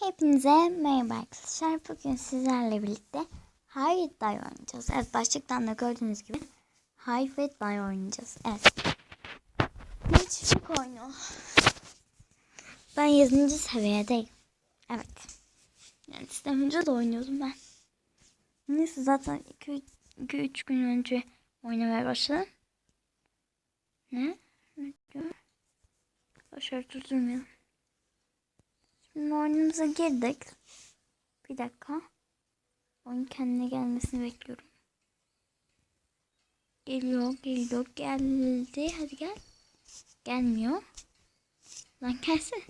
Hepinize merhaba arkadaşlar. Bugün sizlerle birlikte Hide Die oynayacağız. Evet başlıktan da gördüğünüz gibi Hide Die oynayacağız. Evet. Ne çiftlik oyunu? Ben 7. seviyedeyim. Evet. Yani sizden önce de oynuyordum ben. Neyse zaten 2-3 gün önce oynamaya başladım. Ne? Ne diyor? Başarı durdurmayalım. Şimdi oyunumuza girdik. Bir dakika. Oyun kendine gelmesini bekliyorum. Geliyor, geliyor, geldi. Hadi gel. Gelmiyor. Lan gelsin.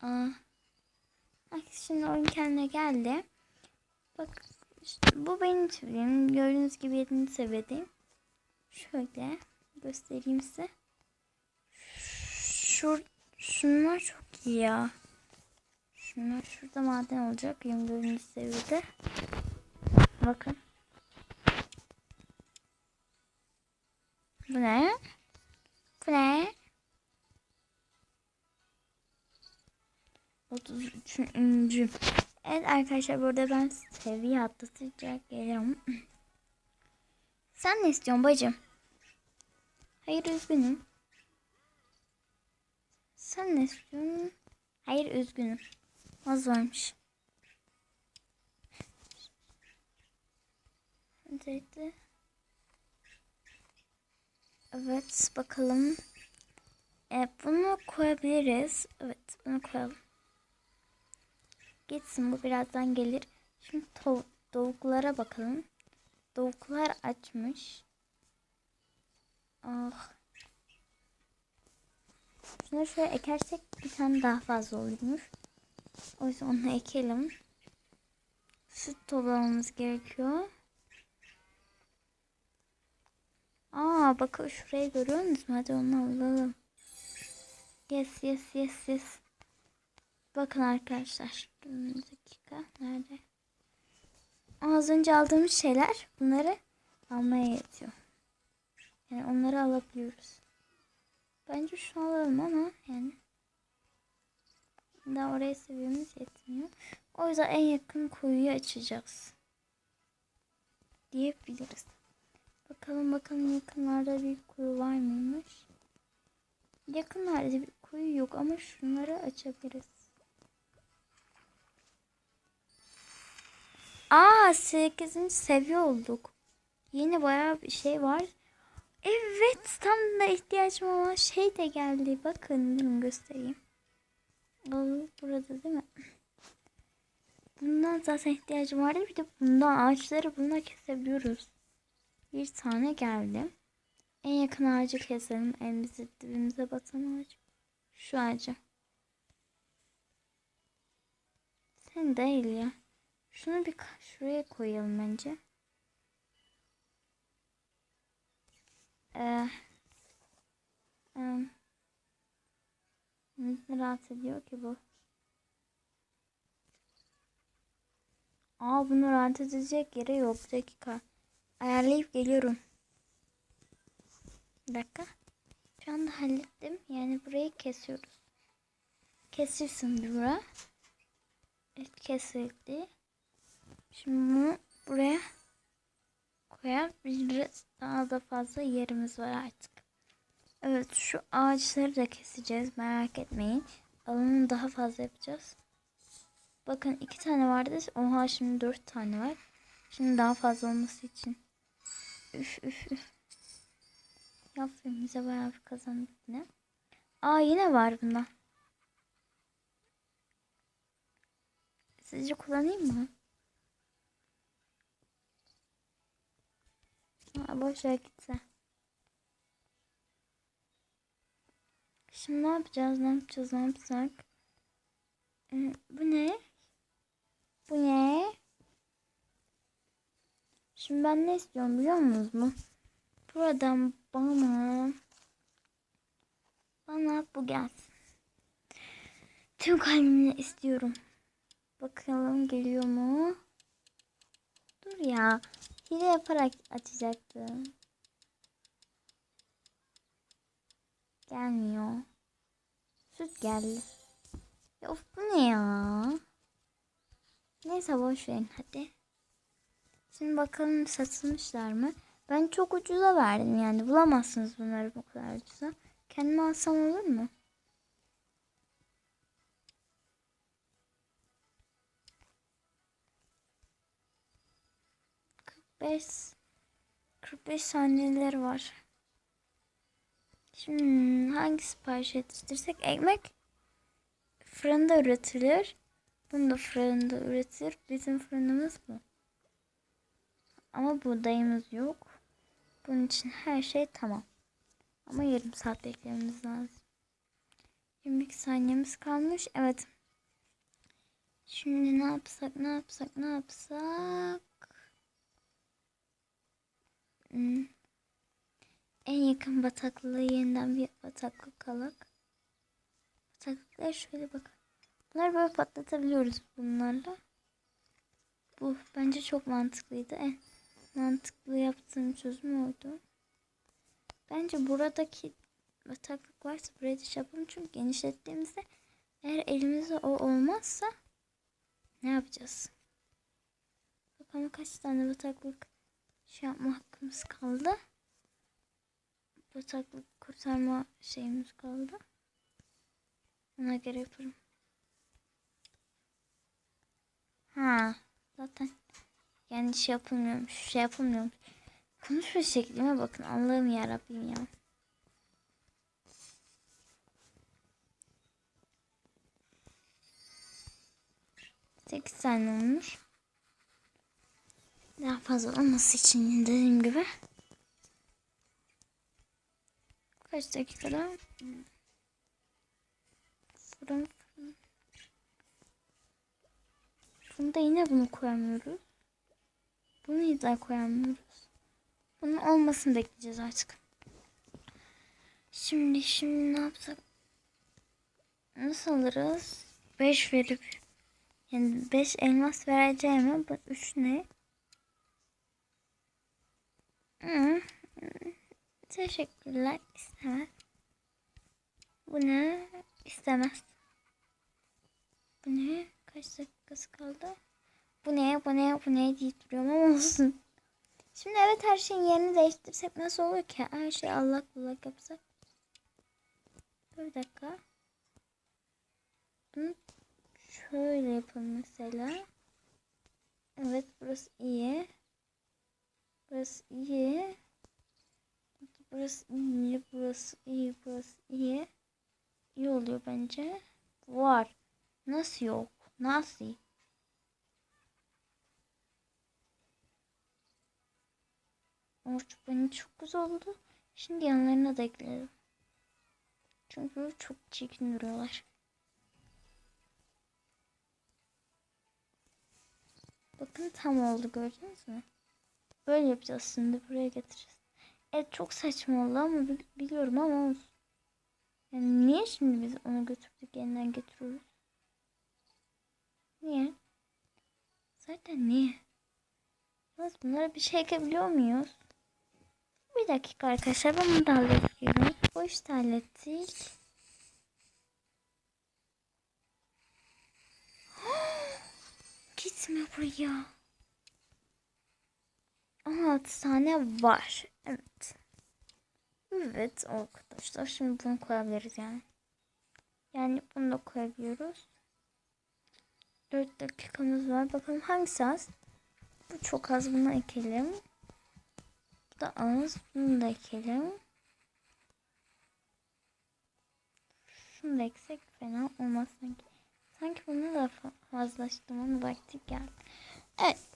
Aa. Bak şimdi oyun kendine geldi. Bak işte bu benim seviyem. Gördüğünüz gibi 7. seviyedeyim. Şöyle göstereyim size. Şur Şunlar çok iyi ya. Şunlar şurada maden olacak. 24. seviyede. Bakın. Bu ne? Bu ne? 33. Evet arkadaşlar burada ben seviye atlatacak geliyorum. Sen ne istiyorsun bacım? Hayır üzgünüm. Sen ne istiyorsun? Hayır üzgünüm. Az varmış. Neydi? Evet bakalım. E, bunu koyabiliriz. Evet bunu koyalım. Gitsin bu birazdan gelir. Şimdi tavuklara bakalım. Tavuklar açmış. Ah. Şunları şöyle ekersek bir tane daha fazla olurmuş. O yüzden onu ekelim. Süt toplamamız gerekiyor. Aa bakın şurayı görüyor musunuz? Hadi onu alalım. Yes yes yes yes. Bakın arkadaşlar. Bir dakika. Nerede? Az önce aldığımız şeyler bunları almaya yetiyor. Yani onları alabiliyoruz. Bence şu alalım ama yani daha oraya seviyemiz yetmiyor. O yüzden en yakın kuyuyu açacağız. Diyebiliriz. Bakalım bakalım yakınlarda bir kuyu var mıymış? Yakınlarda bir kuyu yok ama şunları açabiliriz. Aa 8. seviye olduk. Yeni bayağı bir şey var. Evet tam da ihtiyacım olan şey de geldi. Bakın durun göstereyim. Burada değil mi? Bundan zaten ihtiyacım vardı. Bir de bundan ağaçları bununla kesebiliyoruz. Bir tane geldi. En yakın ağacı keselim. Elimizi dibimize batan ağaç. Şu ağacı. Sen değil ya. Şunu bir şuraya koyalım bence. E, ne rahatsız ediyor ki bu? Aa bunu rahatsız edecek yere yok. Bir dakika. Ayarlayıp geliyorum. Bir dakika. Şu anda hallettim. Yani burayı kesiyoruz. Kesirsin bura. Evet kesildi. Şimdi bunu buraya koyabiliriz. Daha da fazla yerimiz var artık. Evet şu ağaçları da keseceğiz. Merak etmeyin. Alanı daha fazla yapacağız. Bakın iki tane vardı. Oha şimdi dört tane var. Şimdi daha fazla olması için. Üf üf üf. Aferin bize bayağı bir kazandık yine. Aa yine var bunda. Sizce kullanayım mı? Ha, boş gitse. Şimdi ne yapacağız? Ne yapacağız? Ne yapsak? Ee, bu ne? Bu ne? Şimdi ben ne istiyorum biliyor musunuz mu? Buradan bana bana bu gelsin. Tüm kalbimle istiyorum. Bakalım geliyor mu? Dur ya. Hile yaparak açacaktım. Gelmiyor. Süt geldi. Ya of bu ne ya? Neyse boş verin hadi. Şimdi bakalım satılmışlar mı? Ben çok ucuza verdim yani. Bulamazsınız bunları bu kadar ucuza. Kendime alsam olur mu? Beş 45 saniyeleri var. Şimdi hangi sipariş yetiştirsek ekmek fırında üretilir. Bunu da fırında üretilir. Bizim fırınımız bu. Ama buğdayımız yok. Bunun için her şey tamam. Ama yarım saat beklememiz lazım. 22 saniyemiz kalmış. Evet. Şimdi ne yapsak, ne yapsak, ne yapsak? Hmm. En yakın bataklığa yeniden bir bataklık kalak. Bataklıklar şöyle bakın. Bunları böyle patlatabiliyoruz bunlarla. Bu bence çok mantıklıydı. En mantıklı yaptığım çözüm oldu. Bence buradaki bataklık varsa buraya şey yapalım. Çünkü genişlettiğimizde eğer elimizde o olmazsa ne yapacağız? Bakalım kaç tane bataklık şey yapma hakkımız kaldı. Bataklık kurtarma şeyimiz kaldı. Ona göre yaparım. Ha, zaten yani şey yapılmıyormuş, şey yapılmıyormuş. Konuşma şeklime bakın Allah'ım ya Rabbim ya. Sekiz tane olmuş. Daha fazla olması için dediğim gibi. Kaç dakikada? Fırın fırın. Fırında yine bunu koyamıyoruz. Bunu neden koyamıyoruz? Bunun olmasını bekleyeceğiz artık. Şimdi şimdi ne yapsak? Nasıl alırız? 5 verip yani 5 elmas vereceğime bu 3 ne? Teşekkürler. İstemez. Bu ne? İstemez. Bu ne? Kaç dakikası kaldı? Bu ne? Bu ne? Bu ne deyip duruyorum ama olsun. Şimdi evet her şeyin yerini değiştirsek nasıl olur ki? Her şey allak bullak yapsak. Bir dakika. Bunu şöyle yapalım mesela. Evet burası iyi. Burası iyi. Burası iyi, burası iyi, burası iyi. İyi oluyor bence. Var. Nasıl yok? Nasıl? Orç beni çok güzel oldu. Şimdi yanlarına da eklerim. Çünkü çok çirkin duruyorlar. Bakın tam oldu gördünüz mü? Böyle yapacağız şimdi buraya getireceğiz. Evet çok saçma oldu ama biliyorum ama olsun. Yani niye şimdi biz onu götürdük yeniden getiriyoruz? Niye? Zaten niye? Biz bunlara bir şey ekleyebiliyor muyuz? Bir dakika arkadaşlar ben bunu da hallediyorum. Bu işte hallettik. Gitme buraya. 16 tane var. Evet. Evet arkadaşlar şimdi bunu koyabiliriz yani. Yani bunu da koyabiliyoruz. 4 dakikamız var. Bakalım hangisi az? Bu çok az. Bunu ekelim. Bu da az. Bunu da ekelim. Şunu da eksek fena olmaz sanki. Sanki bunu da fazlaştım. Onu vakti geldi. Evet.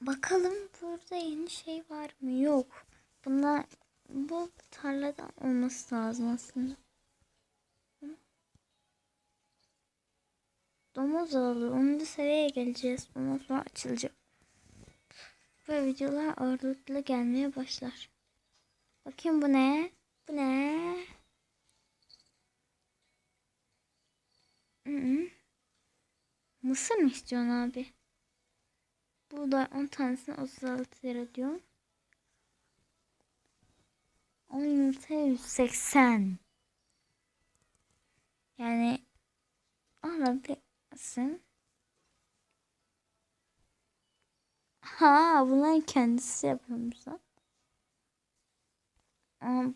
Bakalım burada yeni şey var mı? Yok. Buna bu tarladan olması lazım aslında. Domuz ağlı. 10. seviyeye geleceğiz. Ondan sonra açılacak. Ve videolar ağırlıklı gelmeye başlar. Bakayım bu ne? Bu ne? Mısır mı istiyorsun abi? Burada 10 tanesine 36 lira diyor. 10 yumurta 180. Yani alabilirsin. Ha bunların kendisi yapıyormuş lan.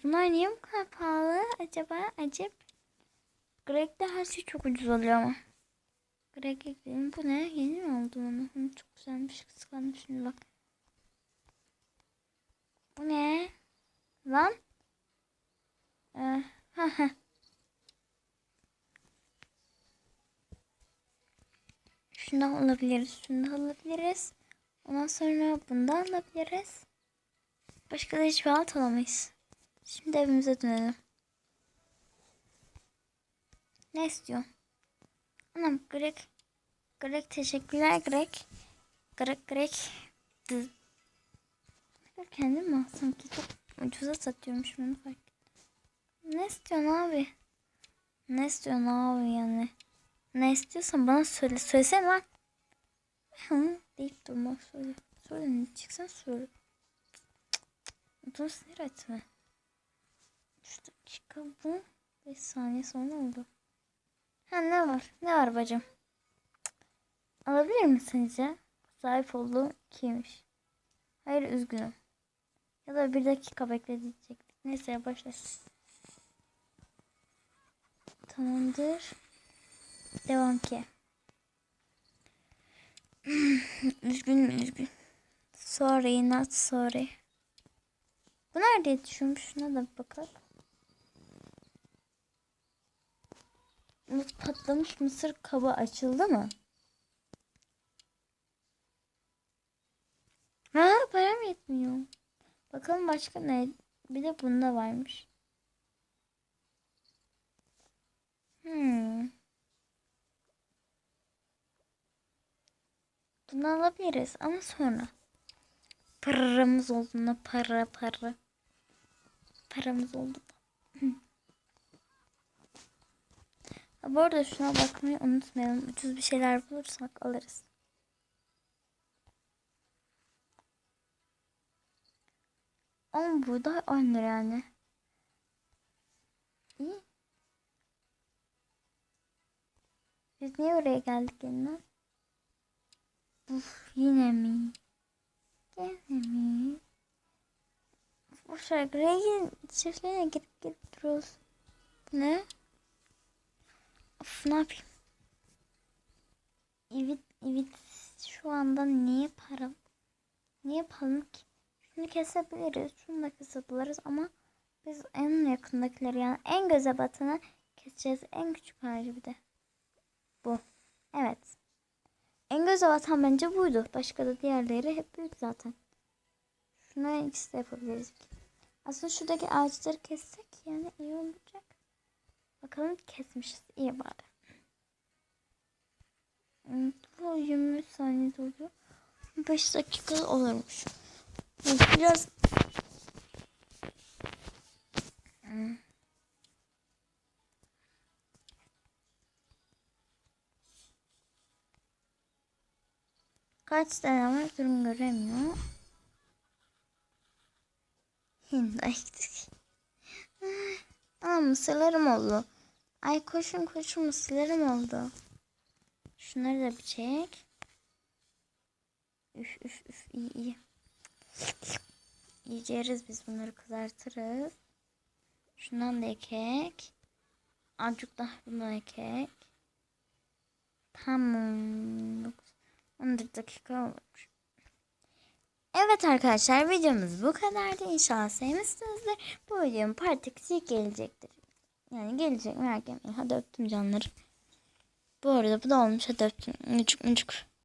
Bunlar niye bu kadar pahalı acaba? Acep. Greg'de her şey çok ucuz oluyor ama. Greg'e gidelim. Bu ne? Yeni mi oldu bunu? Hı, çok güzelmiş. Kıskandım şimdi bak. Bu ne? Lan? Ee, ha alabiliriz. Şundan alabiliriz. Ondan sonra bundan alabiliriz. Başka da hiçbir alt alamayız. Şimdi evimize dönelim. Ne istiyorsun? Anam Greg. Greg teşekkürler Greg. Greg Greg. Dız. Kendim mi alsam ki çok ucuza satıyormuş bunu fark ettim. Ne istiyorsun abi? Ne istiyorsun abi yani? Ne istiyorsan bana söyle. Söylesene lan. Deyip durma söyle. Söyle ne çıksan söyle. Dur sinir etme. 3 dakika bu. 5 saniye sonra oldu. Ha ne var? Ne var bacım? Alabilir mi sence? Sahip olduğum kimmiş? Hayır üzgünüm. Ya da bir dakika bekletecektik. Neyse başla. Tamamdır. Devam ki. üzgün üzgün. Sorry not sorry. Bu nerede düşmüş? Şuna da bakalım. Patlamış mısır kabı açıldı mı? Ha param yetmiyor. Bakalım başka ne? Bir de bunda varmış. Hmm. Bunu alabiliriz ama sonra. Paramız olduğunda para para. Paramız oldu. Bu arada şuna bakmayı unutmayalım. Ucuz bir şeyler bulursak alırız. On buğday 10 lira yani. İyi. Biz niye oraya geldik yeniden? Uf yine mi? Gene mi? Boşver Greg'in çiftliğine girip girip duruyoruz. Ne? Of ne yapayım? Evet, evet şu anda niye para? Niye yapalım ki? Şunu kesebiliriz, şunu da kesebiliriz ama biz en yakındakileri yani en göze batanı keseceğiz. En küçük ağacı bir de. Bu. Evet. En göze batan bence buydu. Başka da diğerleri hep büyük zaten. Şuna ikisi de yapabiliriz. Aslında şuradaki ağaçları kessek yani iyi olacak. Bakalım kesmişiz. İyi bari. Hmm, Bu 20 saniye oluyor. 5 dakika olurmuş. Biraz Hmm. Kaç tane var durum göremiyor. Şimdi ektik. Aa mısırlarım oldu. Ay koşun koşun mısırlarım oldu. Şunları da bir çek. Üf üf üf iyi iyi. İyice yeriz biz bunları kızartırız. Şundan da ekek. Azıcık daha bundan ekek. Tamam. 14 dakika olmuş. Evet arkadaşlar videomuz bu kadardı. İnşallah sevmişsinizdir. Bu videonun part 2'si gelecektir. Yani gelecek merak etmeyin. Hadi öptüm canları. Bu arada bu da olmuş. Hadi öptüm. Mucuk mucuk.